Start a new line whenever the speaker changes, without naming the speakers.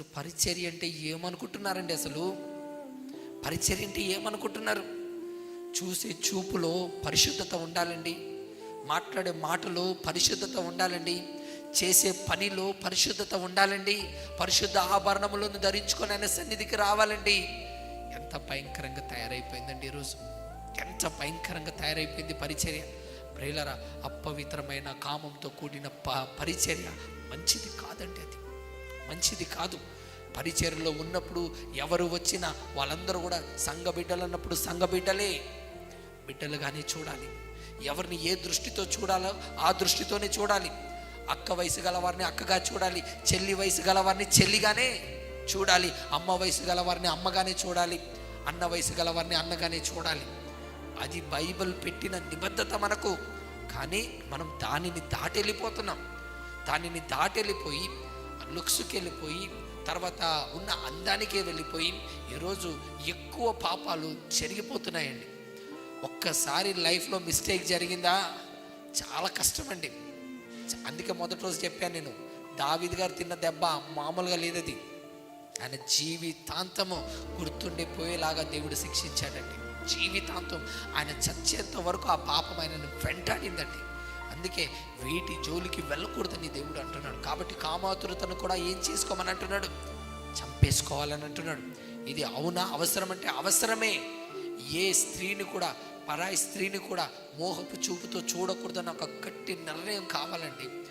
పరిచర్య అంటే ఏమనుకుంటున్నారండి అసలు? పరిచర్య అంటే ఏమనుకుంటున్నారు? చూసే చూపులో పరిశుద్ధత ఉండాలండి. మాట్లాడే మాటలో పరిశుద్ధత ఉండాలండి. చేసే పనిలో పరిశుద్ధత ఉండాలండి. పరిశుద్ధ ఆభరణములను ధరించుకొని ఆయన సన్నిధికి రావాలండి. ఎంత భయంకరంగా తయారైపోయిందండి ఈరోజు ఎంత భయంకరంగా తయారైపోయింది పరిచర్య. ప్రేలరా అపవిత్రమైన కామంతో కూడిన ప పరిచర్య మంచిది కాదండి అది. మంచిది కాదు. పరిచర్లో ఉన్నప్పుడు ఎవరు వచ్చినా వాళ్ళందరూ కూడా సంఘ బిడ్డలు అన్నప్పుడు సంఘ బిడ్డలే. బిడ్డలుగానే చూడాలి. ఎవరిని ఏ దృష్టితో చూడాలో ఆ దృష్టితోనే చూడాలి. అక్క వయసు గలవారిని అక్కగా చూడాలి. చెల్లి వయసు గలవారిని చెల్లిగానే చూడాలి. అమ్మ వయసు గలవారిని అమ్మగానే చూడాలి. అన్న వయసు గలవారిని అన్నగానే చూడాలి. అది బైబిల్ పెట్టిన నిబద్ధత మనకు. కానీ మనం దానిని దాటెళ్ళిపోతున్నాం. దానిని దాటెళ్ళిపోయి లుక్స్కి వెళ్ళిపోయి తర్వాత ఉన్న అందానికే వెళ్ళిపోయి ఈరోజు ఎక్కువ పాపాలు జరిగిపోతున్నాయండి ఒక్కసారి లైఫ్లో మిస్టేక్ జరిగిందా? చాలా కష్టమండి. అందుకే మొదటి రోజు చెప్పాను నేను దావిద్ గారు తిన్న దెబ్బ మామూలుగా లేదది. ఆయన జీవితాంతము గుర్తుండిపోయేలాగా దేవుడు శిక్షించాడండి. జీవితాంతం ఆయన చచ్చేంత వరకు ఆ పాపం ఆయనను వెంటాడిందండి. అందుకే వీటి జోలికి వెళ్ళకూడదని దేవుడు అంటున్నాడు. కాబట్టి కామాతురతను కూడా ఏం చేసుకోమని అంటున్నాడు? చంపేసుకోవాలని అంటున్నాడు. ఇది అవునా? అవసరం అంటే అవసరమే. ఏ స్త్రీని కూడా పరాయి స్త్రీని కూడా మోహపు చూపుతో చూడకూడదని ఒక గట్టి నిర్ణయం కావాలండి.